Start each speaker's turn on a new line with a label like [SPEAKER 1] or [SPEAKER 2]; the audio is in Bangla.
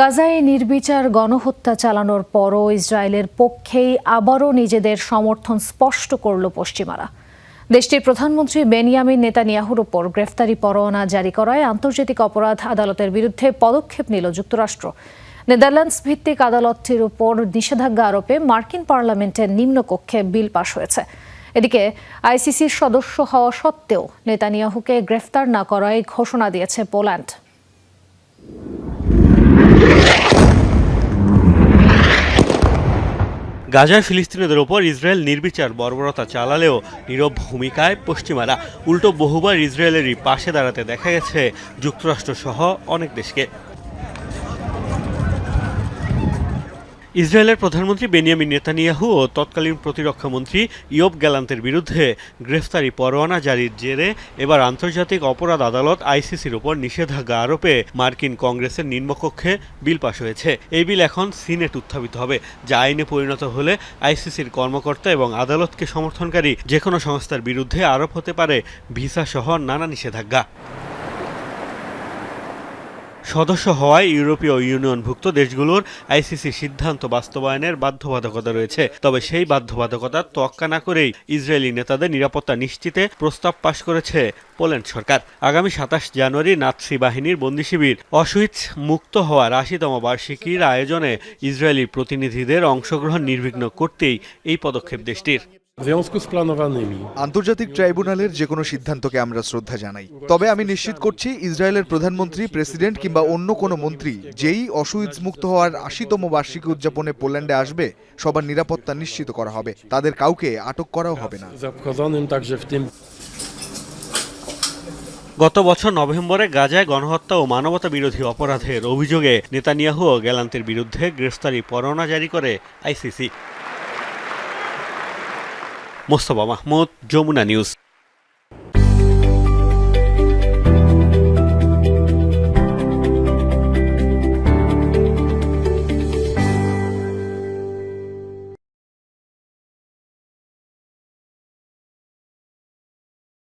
[SPEAKER 1] গাজায় নির্বিচার গণহত্যা চালানোর পরও ইসরায়েলের পক্ষেই আবারও নিজেদের সমর্থন স্পষ্ট করল পশ্চিমারা দেশটির প্রধানমন্ত্রী বেনিয়ামিন নেতানিয়াহুর ওপর গ্রেফতারি পরোয়ানা জারি করায় আন্তর্জাতিক অপরাধ আদালতের বিরুদ্ধে পদক্ষেপ নিল যুক্তরাষ্ট্র নেদারল্যান্ডস ভিত্তিক আদালতটির উপর নিষেধাজ্ঞা আরোপে মার্কিন পার্লামেন্টের নিম্নকক্ষে বিল পাশ হয়েছে এদিকে আইসিসির সদস্য হওয়া সত্ত্বেও নেতানিয়াহুকে গ্রেফতার না করায় ঘোষণা দিয়েছে পোল্যান্ড
[SPEAKER 2] গাজায় ফিলিস্তিনিদের ওপর ইসরায়েল নির্বিচার বর্বরতা চালালেও নীরব ভূমিকায় পশ্চিমারা উল্টো বহুবার ইসরায়েলেরই পাশে দাঁড়াতে দেখা গেছে যুক্তরাষ্ট্রসহ অনেক দেশকে ইসরায়েলের প্রধানমন্ত্রী বেনিয়ামিন নেতানিয়াহু ও তৎকালীন প্রতিরক্ষামন্ত্রী ইয়ব গ্যালান্তের বিরুদ্ধে গ্রেফতারি পরোয়ানা জারির জেরে এবার আন্তর্জাতিক অপরাধ আদালত আইসিসির উপর নিষেধাজ্ঞা আরোপে মার্কিন কংগ্রেসের নিম্নকক্ষে বিল পাশ হয়েছে এই বিল এখন সিনেট উত্থাপিত হবে যা আইনে পরিণত হলে আইসিসির কর্মকর্তা এবং আদালতকে সমর্থনকারী যে কোনো সংস্থার বিরুদ্ধে আরোপ হতে পারে ভিসা সহ নানা নিষেধাজ্ঞা সদস্য হওয়ায় ইউরোপীয় ইউনিয়নভুক্ত দেশগুলোর আইসিসি সিদ্ধান্ত বাস্তবায়নের বাধ্যবাধকতা রয়েছে তবে সেই বাধ্যবাধকতার তোয়াক্কা না করেই ইসরায়েলি নেতাদের নিরাপত্তা নিশ্চিতে প্রস্তাব পাশ করেছে পোল্যান্ড সরকার আগামী সাতাশ জানুয়ারি নাৎসি বাহিনীর বন্দি শিবির অসুইচ মুক্ত হওয়ার আশিতম বার্ষিকীর আয়োজনে ইসরায়েলি প্রতিনিধিদের অংশগ্রহণ নির্বিঘ্ন করতেই এই পদক্ষেপ দেশটির W związku z
[SPEAKER 3] planowanymi আন্তর্জাতিক ট্রাইব্যুনালের যে কোনো সিদ্ধান্তকে আমরা শ্রদ্ধা জানাই তবে আমি নিশ্চিত করছি ইসরায়েলের প্রধানমন্ত্রী প্রেসিডেন্ট কিংবা অন্য কোনো মন্ত্রী যেই অসুইজ মুক্ত হওয়ার আশিতম বার্ষিকী উদযাপনে পোল্যান্ডে আসবে সবার নিরাপত্তা নিশ্চিত করা হবে তাদের কাউকে আটক করাও হবে না
[SPEAKER 2] গত বছর নভেম্বরে গাজায় গণহত্যা ও মানবতা বিরোধী অপরাধের অভিযোগে নেতানিয়াহু ও গ্যালান্তের বিরুদ্ধে গ্রেফতারি পরোয়ানা জারি করে আইসিসি مصطفی محمود جمونا نیوز